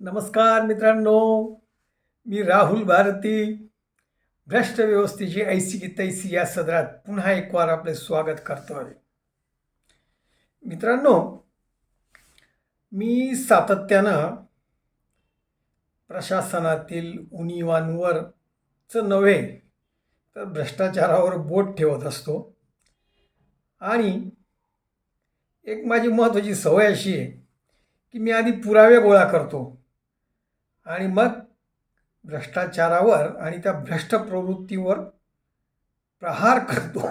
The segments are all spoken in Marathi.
नमस्कार मित्रांनो मी राहुल भारती. भ्रष्ट व्यवस्थेची ऐसी की तैसी या सदरात पुन्हा एक वार आपले स्वागत करतो आहे. मित्रांनो मी सातत्यानं प्रशासनातील उणीवांवरचं नव्हे तर भ्रष्टाचारावर बोट ठेवत असतो. आणि एक माझी महत्त्वाची सवय अशी आहे की मी आधी पुरावे गोळा करतो. आणि मग भ्रष्टाचारावर आणि त्या भ्रष्ट प्रवृत्तीवर प्रहार करतो.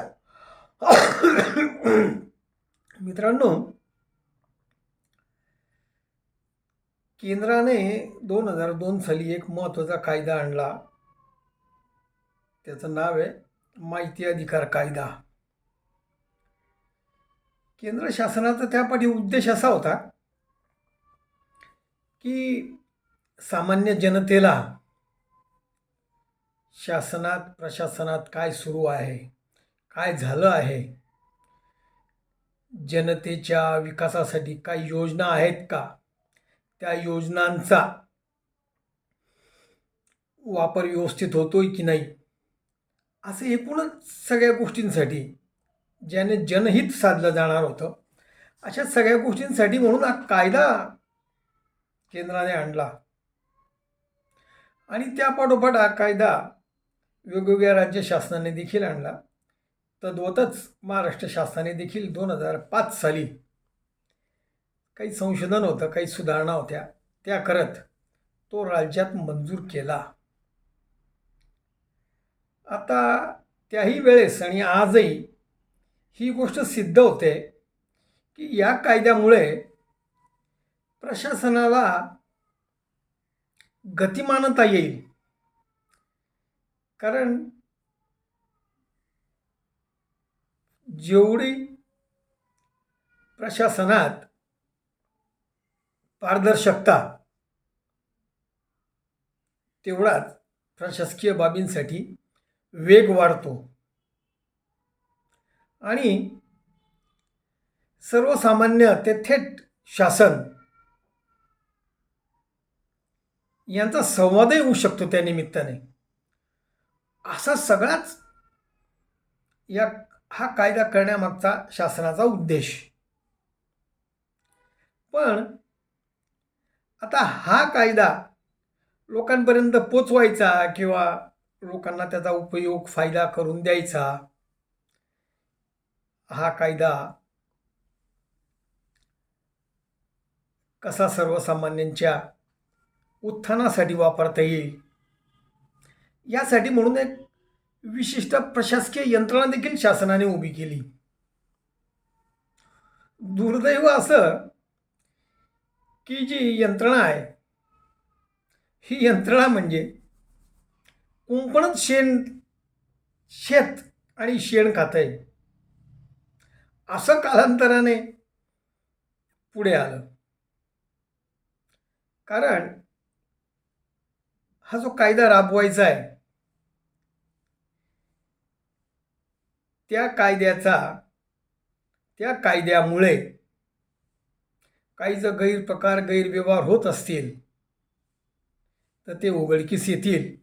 मित्रांनो केंद्राने दोन हजार दोन साली एक महत्त्वाचा कायदा आणला. त्याचं नाव आहे माहिती अधिकार कायदा. केंद्र शासनाचा त्यापाठी उद्देश असा होता की सामान्य जनतेला शासनात प्रशासनात काय सुरू आहे? काय झालं आहे? जनतेच्या विकासासाठी काही योजना आहेत का? त्या योजनांचा वापर व्यवस्थित होतोय की नाही? असं एकूणच सगळ्या गोष्टींसाठी ज्याने जनहित साधलं जाणार होतं अशा सगळ्या गोष्टींसाठी म्हणून हा कायदा केंद्राने आणला. आणि त्यापाठोपाठ हा कायदा वेगवेगळ्या राज्य शासनाने देखील आणला. तद्वतच महाराष्ट्र शासनाने देखील दोन हजार पाच साली काही संशोधन होतं काही सुधारणा होत्या. त्या करत तो राज्यात मंजूर केला. आता त्याही वेळेस आणि आजही ही गोष्ट सिद्ध होते की या कायद्यामुळे प्रशासनाला गतिमानता येईल. कारण जेवढी प्रशासनात पारदर्शकता तेवढाच प्रशासकीय बाबींसाठी वेग वाढतो. आणि सर्वसामान्य ते थेट शासन यांचा संवादही होऊ शकतो त्या निमित्ताने. असा सगळाच या हा कायदा करण्यामागचा शासनाचा उद्देश. पण आता हा कायदा लोकांपर्यंत पोचवायचा किंवा लोकांना त्याचा उपयोग फायदा करून द्यायचा हा कायदा कसा सर्वसामान्यांच्या उत्थानासाठी वापरता येईल. यासाठी म्हणून एक विशिष्ट प्रशासकीय यंत्रणा देखील शासनाने उभी केली. दुर्दैव असं की जी यंत्रणा आहे ही यंत्रणा म्हणजे कुंपणच शेण शेत आणि शेण खात आहे. असं कालांतराने पुढे आलं. कारण हा जो कायदा राबवायचा आहे त्या कायद्याचा त्या कायद्यामुळे काही जर गैरप्रकार गैरव्यवहार होत असतील तर ते उघडकीस येतील.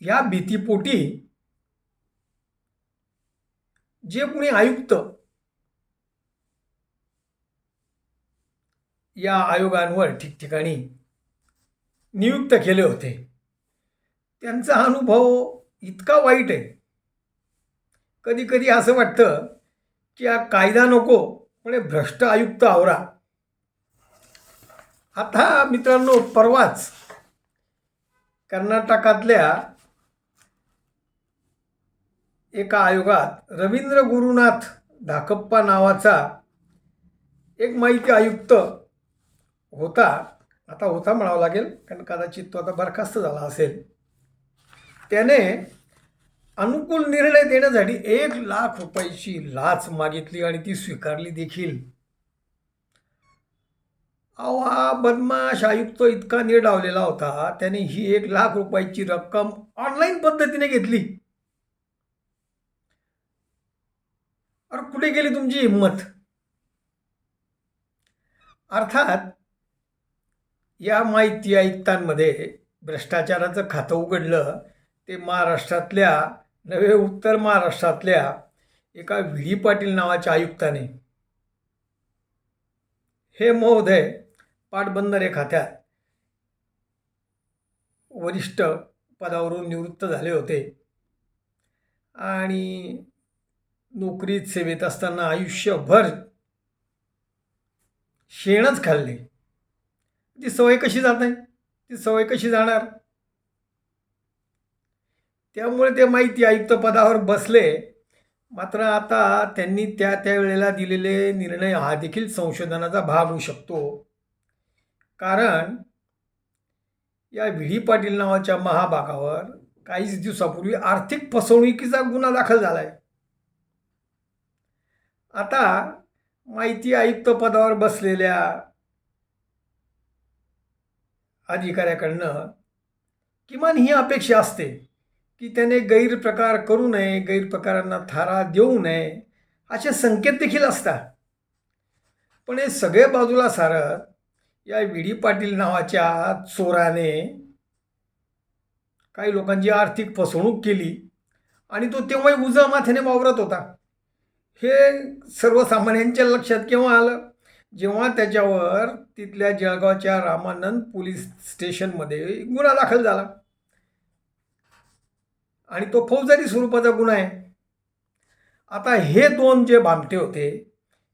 या भीतीपोटी जे कोणी आयुक्त या आयोगांवर ठिकठिकाणी नियुक्त केले होते. त्यांचा अनुभव इतका वाईट आहे. कधी कधी असं वाटतं की हा कायदा नको म्हणजे भ्रष्ट आयुक्त आवरा. आता मित्रांनो परवाच कर्नाटकातल्या एका आयोगात रवींद्र गुरुनाथ धाकप्पा नावाचा एक माहिती आयुक्त होता. आता होता म्हणावं लागेल कारण कदाचित तो आता बरखास्त झाला असेल. त्याने अनुकूल निर्णय देण्यासाठी एक लाख रुपयाची लाच मागितली आणि ती स्वीकारली देखील. अहो हा बदमाश आयुक्त इतका निर्डावलेला होता त्याने ही एक लाख रुपयाची रक्कम ऑनलाईन पद्धतीने घेतली. अरे कुठे गेली तुमची हिंमत? अर्थात या माहिती आयुक्तांमध्ये भ्रष्टाचाराचं खातं उघडलं ते महाराष्ट्रातल्या नवे उत्तर महाराष्ट्रातल्या एका व्ही डी पाटील नावाच्या आयुक्ताने. हे महोदय पाटबंधारे खात्यात वरिष्ठ पदावरून निवृत्त झाले होते. आणि नोकरीत सेवेत असताना आयुष्यभर शेणच खाल्ले. ती सवय कशी जात? आहे ती सवय कशी जाणार? त्यामुळे ते माहिती आयुक्त पदावर बसले. मात्र आता त्यांनी त्या त्या वेळेला दिलेले निर्णय हा देखील संशोधनाचा भाग होऊ शकतो. कारण या व्ही पाटील नावाच्या महाभागावर काहीच दिवसापूर्वी आर्थिक फसवणुकीचा गुन्हा दाखल झाला आहे आता माहिती आयुक्त पदावर बसलेल्या अधिकाऱ्याकडनं किमान ही अपेक्षा असते की त्याने गैरप्रकार करू नये गैरप्रकारांना थारा देऊ नये असे संकेत देखील असतात. पण हे सगळे बाजूला सारत या व्ही. डी. पाटील नावाच्या चोराने काही लोकांची आर्थिक फसवणूक केली आणि तो तेव्हाही उजा माथ्याने वावरत होता. हे सर्वसामान्यांच्या लक्षात केव्हा आलं? जेव्हा त्याच्यावर तिथल्या जळगावच्या रामानंद पोलीस स्टेशनमध्ये गुन्हा दाखल झाला. आणि तो फौजदारी स्वरूपाचा गुन्हा आहे. आता हे दोन जे भामटे होते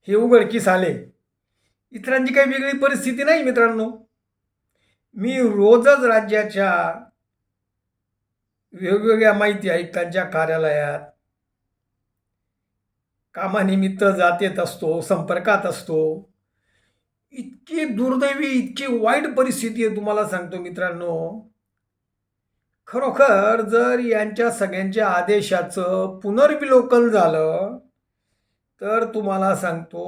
हे उघडकीस आले. इतरांची काही वेगळी परिस्थिती नाही मित्रांनो. मी रोजच राज्याच्या वेगवेगळ्या माहिती आयुक्तांच्या कार्यालयात कामानिमित्त जातेत असतो संपर्कात असतो. इतकी दुर्दैवी इतकी वाईट परिस्थिती आहे तुम्हाला सांगतो मित्रांनो. खरोखर जर यांच्या सगळ्यांच्या आदेशाचं पुनर्विलोकन झालं तर तुम्हाला सांगतो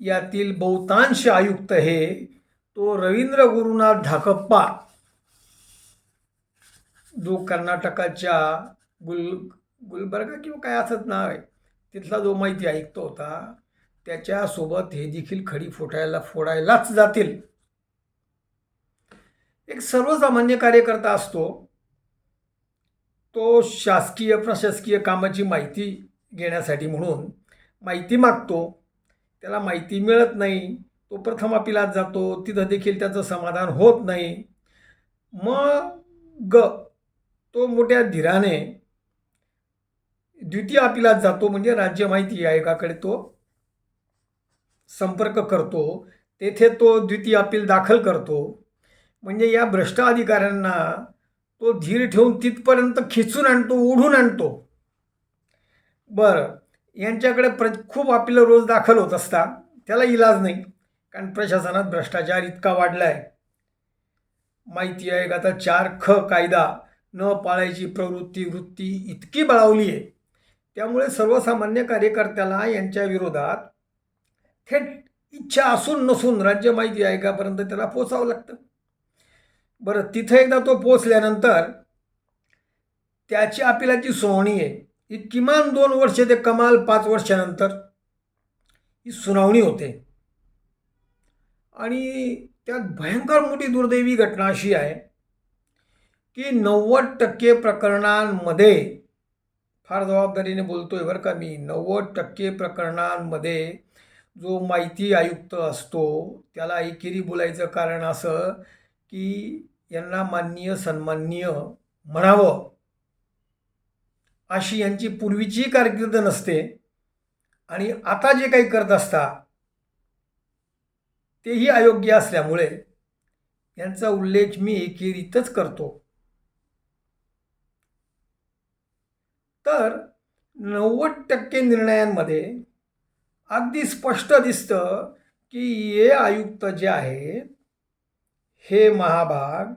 यातील बहुतांश आयुक्त हे तो रवींद्र गुरुनाथ धाकप्पा जो कर्नाटकाच्या गुल गुलबर्गा किंवा काय असंच नाव आहे तिथला जो माहिती ऐकतो होता त्याच्यासोबत हे देखील खडी फोटायला फोडायलाच जातील. एक सर्वसामान्य कार्यकर्ता असतो. तो शासकीय प्रशासकीय कामाची माहिती घेण्यासाठी म्हणून माहिती मागतो. त्याला माहिती मिळत नाही. तो प्रथम अपिलात जातो. तिथं देखील त्याचं समाधान होत नाही. मग तो मोठ्या धीराने द्वितीय अपिलात जातो. म्हणजे राज्य माहिती आयोगाकडे तो. संपर्क करतो तेथे तो द्वितीय अपील दाखल करतो. म्हणजे या भ्रष्ट अधिकाऱ्यांना तो धीर ठेवून तिथपर्यंत खिचून आणतो ओढून आणतो. बरं यांच्याकडे प्र खूप अपिलं रोज दाखल होत असतात. त्याला इलाज नाही कारण प्रशासनात भ्रष्टाचार इतका वाढला आहे माहिती आहे का आता चार ख कायदा न पाळायची प्रवृत्ती वृत्ती इतकी बळावली आहे. त्यामुळे सर्वसामान्य कार्यकर्त्याला यांच्या विरोधात थेट इच्छा असून नसून राज्य माहिती आयोगापर्यंत त्याला पोचावं लागतं. बरं तिथं एकदा तो पोचल्यानंतर त्याची अपिलाची सुनावणी आहे. ही किमान दोन वर्ष ते कमाल पाच वर्षानंतर ही सुनावणी होते. आणि त्यात भयंकर मोठी दुर्दैवी घटना अशी आहे की नव्वद टक्के प्रकरणांमध्ये फार जबाबदारीने बोलतोय बरं का मी नव्वद टक्के प्रकरणांमध्ये जो माहिती आयुक्त असतो त्याला एकेरी बोलायचं कारण असं की यांना माननीय सन्माननीय म्हणावं. अशी यांची पूर्वीची कारकीर्द नसते. आणि आता जे काही करत असता तेही अयोग्य असल्यामुळे यांचा उल्लेख मी एकेरीतच करतो. तर नव्वद टक्के निर्णयांमध्ये अगदी स्पष्ट दिसतं की हे आयुक्त जे आहेत हे महाभाग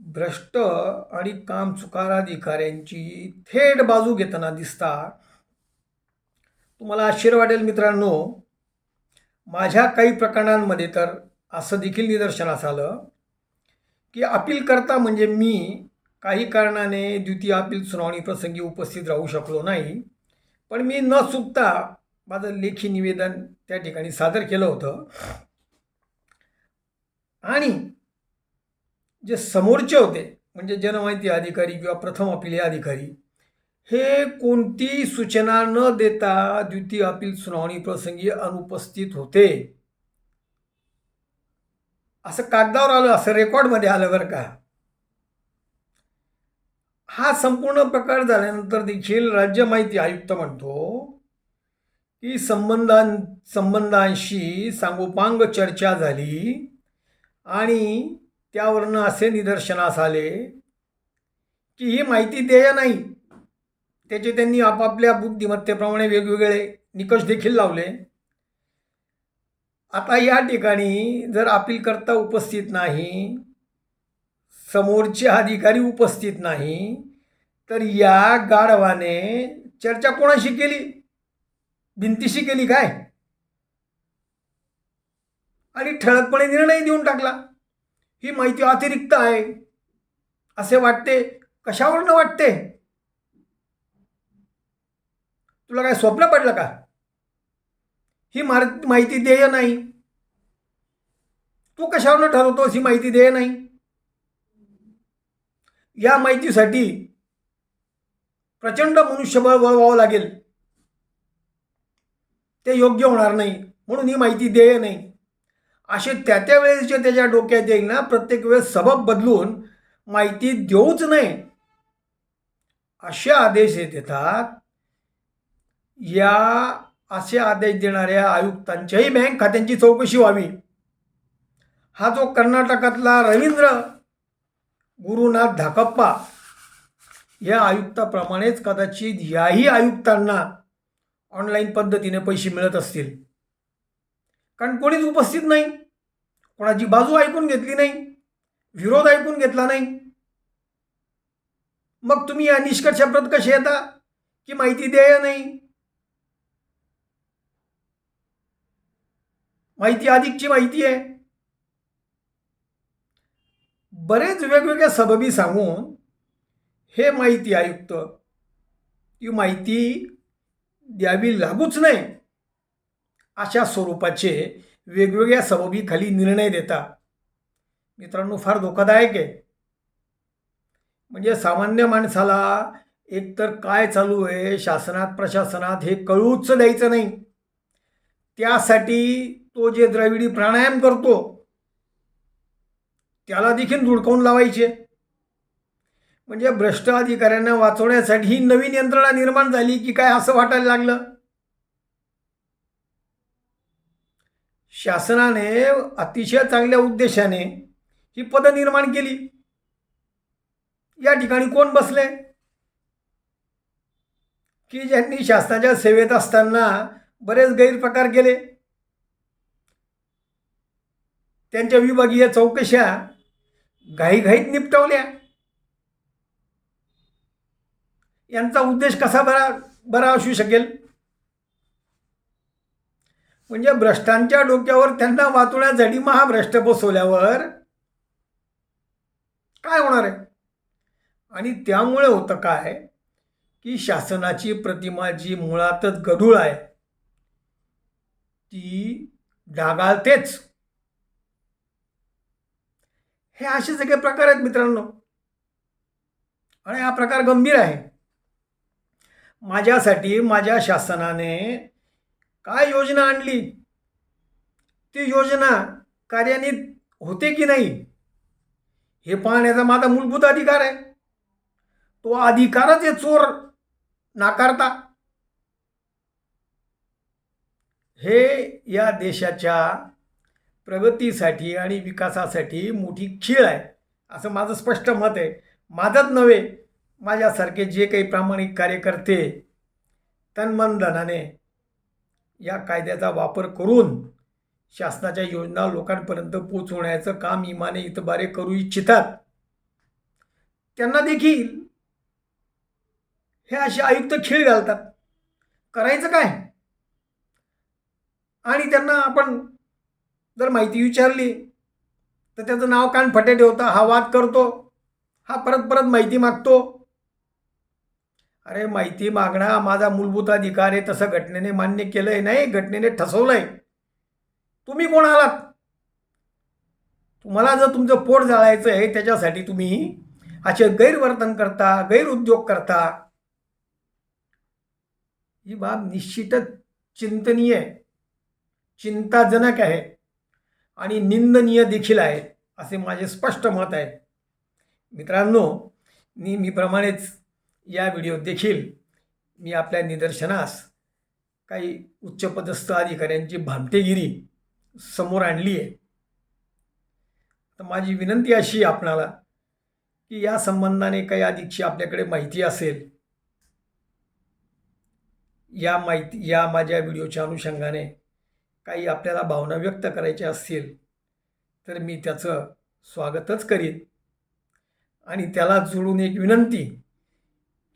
भ्रष्ट आणि कामचुकार अधिकाऱ्यांची थेट बाजू घेताना दिसतात तुम्हाला आश्चर्य वाटेल मित्रांनो माझ्या काही प्रकरणांमध्ये तर असं देखील निदर्शनास आलं की अपील करता म्हणजे मी काही कारणाने द्वितीय अपील सुनावणी प्रसंगी उपस्थित राहू शकलो नाही पण मी न चुकता माझं लेखी निवेदन त्या ठिकाणी सादर केलं होतं. आणि जे समोरचे होते म्हणजे जनमाहिती अधिकारी किंवा प्रथम अपील अधिकारी हे कोणती सूचना न देता द्वितीय अपील सुनावणी प्रसंगी अनुपस्थित होते. असं कागदावर आलं असं रेकॉर्डमध्ये आलं बरं का. हा संपूर्ण प्रकार झाल्यानंतर देखील राज्य माहिती आयुक्त म्हणतो की संबंधां संबंधांशी सांगोपांग चर्चा झाली आणि त्यावरनं असे निदर्शनास आले की ही माहिती देय नाही. त्याचे त्यांनी आपापल्या बुद्धिमत्तेप्रमाणे वेगवेगळे निकष देखील लावले. आता या ठिकाणी जर अपील करता उपस्थित नाही समोरचे अधिकारी उपस्थित नाही तर या गाढवाने चर्चा कोणाशी केली? भिंतीशी केली काय? आणि ठळकपणे निर्णय देऊन टाकला. ही माहिती अतिरिक्त आहे. असे वाटते? कशावरनं वाटते? तुला काय स्वप्न पडलं का? ही मार माहिती देय नाही. तू कशावरनं ठरवतोस ही माहिती देय नाही? या माहितीसाठी प्रचंड मनुष्यबळ वळवावं लागेल. ते योग्य होणार नाही म्हणून ही माहिती देय नाही. असे त्या त्या वेळेस जे त्याच्या डोक्यात येईल ना प्रत्येक वेळेस सबब बदलून माहिती देऊच नाही असे आदेश देतात. या असे आदेश देणाऱ्या आयुक्तांच्याही बँक खात्यांची चौकशी व्हावी. हा जो कर्नाटकातला रवींद्र गुरुनाथ धाकप्पा या आयुक्ताप्रमाणेच कदाचित याही आयुक्तांना ऑनलाईन पद्धतीने पैसे मिळत असतील. कारण कोणीच उपस्थित नाही. कोणाची बाजू ऐकून घेतली नाही. विरोध ऐकून घेतला नाही. मग तुम्ही या निष्कर्षाप्रत कसे येता? की माहिती देय नाही. माहिती अधिकची माहिती आहे. बरेच वेगवेगळ्या सबबी सांगून हे माहिती आयुक्त ती माहिती द्यावी लागूच नाही. अशा स्वरूपाचे वेगवेगळ्या सबबीखाली निर्णय देता मित्रांनो फार धोकादायक आहे. म्हणजे सामान्य माणसाला एकतर काय चालू आहे शासनात प्रशासनात हे कळूच द्यायचं नाही. त्यासाठी तो जे द्रविडी प्राणायाम करतो त्याला देखील धुडकावून लावायचे. म्हणजे भ्रष्ट अधिकाऱ्यांना वाचवण्यासाठी ही नवीन यंत्रणा निर्माण झाली की काय असं वाटायला लागलं? शासनाने अतिशय चांगल्या उद्देशाने ही पदं निर्माण केली. या ठिकाणी कोण बसले? की ज्यांनी शासनाच्या सेवेत असताना बरेच गैरप्रकार केले. त्यांच्या विभागीय चौकशा घाईघाईत निपटवल्या. यांचा उद्देश कसा बरा बरा असू शकेल? म्हणजे भ्रष्टांच्या डोक्यावर त्यांना वाचवण्यासाठी महाभ्रष्ट बसवल्यावर काय होणार आहे? आणि त्यामुळे होतं काय की शासनाची प्रतिमा जी मुळातच गढूळ आहे ती डागाळतेच. हे असे सगळे प्रकार आहेत मित्रांनो. आणि हा प्रकार गंभीर आहे. माझ्यासाठी माझ्या शासनाने काय योजना आणली? ती योजना कार्यान्वित होते की नाही? हे पाहण्याचा माझा मूलभूत अधिकार आहे. तो अधिकारच आहे चोर नाकारता. हे या देशाच्या प्रगतीसाठी आणि विकासासाठी मोठी खीळ आहे असं माझं स्पष्ट मत आहे. माझंच नव्हे माझ्यासारखे जे काही प्रामाणिक कार्यकर्ते तन्मन धनाने या कायद्याचा वापर करून शासनाच्या योजना लोकांपर्यंत पोचवण्याचं काम इमाने इतबारे करू इच्छितात त्यांना देखील हे असे आयुक्त खेळ घालतात. करायचं काय? आणि त्यांना आपण जर माहिती विचारली तर त्याचं नाव कान फटे ठेवता हा वाद करतो हा परत परत माहिती मागतो अरे माहिती मागणं हा माझा मूलभूत अधिकार आहे तसं घटनेने मान्य केलं आहे नाही घटनेने ठसवलं आहे तुम्ही कोण आलात? तुम्हाला जर तुमचं पोट जाळायचं आहे त्याच्यासाठी तुम्ही असे गैरवर्तन करता गैरउद्योग करता. ही बाब निश्चितच चिंतनीय चिंताजनक आहे. आणि निंदनीय देखील आहे असे माझे स्पष्ट मत आहे. मित्रांनो नेहमीप्रमाणेच या व्हिडिओत देखील मी आपल्या निदर्शनास काही उच्चपदस्थ अधिकाऱ्यांची भामटेगिरी समोर आणली आहे. तर माझी विनंती अशी आपणाला की या संबंधाने काही अधिकची आपल्याकडे माहिती असेल या माहिती या माझ्या व्हिडिओच्या अनुषंगाने काही आपल्याला भावना व्यक्त करायच्या असतील तर मी त्याचं स्वागतच करीन. आणि त्याला जोडून एक विनंती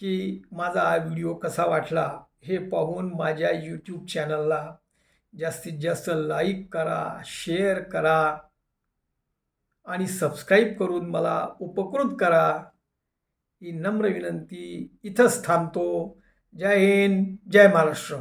की माझा हा व्हिडिओ कसा वाटला हे पाहून माझ्या यूट्यूब चॅनलला जास्तीत जास्त लाईक करा शेअर करा आणि सबस्क्राईब करून मला उपकृत करा. ही नम्र विनंती इथंच थांबतो. जय हिंद जय महाराष्ट्र.